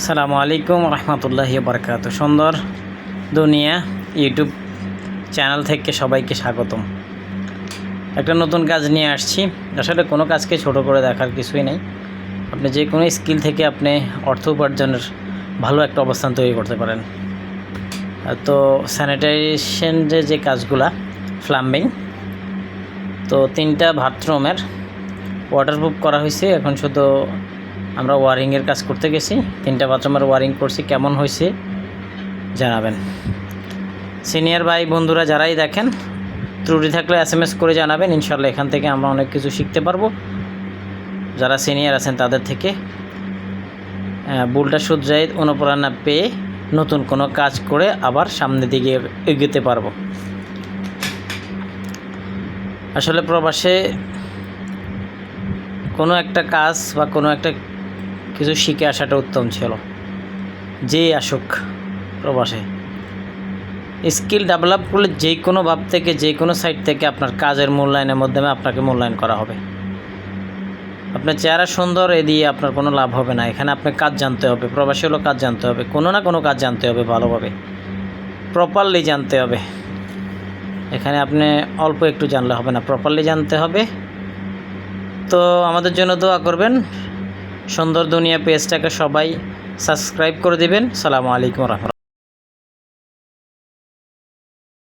সালামু আলাইকুম রহমতুল্লাহি বারকাত। সুন্দর দুনিয়া ইউটিউব চ্যানেল থেকে সবাইকে স্বাগতম। একটা নতুন কাজ নিয়ে আসছি। আসলে কোনো কাজকে ছোট করে দেখার কিছুই নেই। আপনি যে কোনো স্কিল থেকে আপনি অর্থ উপার্জনের ভালো একটা অবস্থান তৈরি করতে পারেন। তো স্যানিটাইজেশন যে যে কাজগুলা ফ্লাম্বিং তো তিনটা বাথরুমের ওয়াটারপ্রুফ করা হয়েছে। এখন শুধু আমরা ওয়ারিংয়ের কাজ করতে গেছি। তিনটা বাথরুমের ওয়ারিং করছি, কেমন হয়েছে জানাবেন। সিনিয়র ভাই, বন্ধুরা যারাই দেখেন, ত্রুটি থাকলে এস এম এস করে জানাবেন ইনশাল্লাহ এখান থেকে আমরা অনেক কিছু শিখতে পারব। যারা সিনিয়র আছেন তাদের থেকে ভুলটা শুধরাই অনুপ্রেরণা পেয়ে নতুন কোনো কাজ করে আবার সামনের দিকে এগোতে পারব। আসলে প্রবাসে কোনো একটা কাজ বা কোনো একটা কিছু শিখে আসাটা উত্তম ছিল। যেই আসুক প্রবাসে। স্কিল ডেভেলপ করলে যে কোনো ভাব থেকে, যে কোনো সাইড থেকে আপনার কাজের মূল্যায়নের মাধ্যমে আপনাকে মূল্যায়ন করা হবে। আপনার চেহারা সুন্দর, এ দিয়ে আপনার কোনো লাভ হবে না। এখানে আপনার কাজ জানতে হবে, প্রবাসী হলো কাজ জানতে হবে, কোনো না কোনো কাজ জানতে হবে ভালোভাবে। প্রপারলি জানতে হবে। এখানে আপনি অল্প একটু জানলে হবে না। প্রপারলি জানতে হবে। তো আমাদের জন্য দোয়া করবেন। সুন্দর দুনিয়া পেজটাকে সবাই সাবস্ক্রাইব করে দেবেন। সালামু আলাইকুম রহমতুল্লাহ।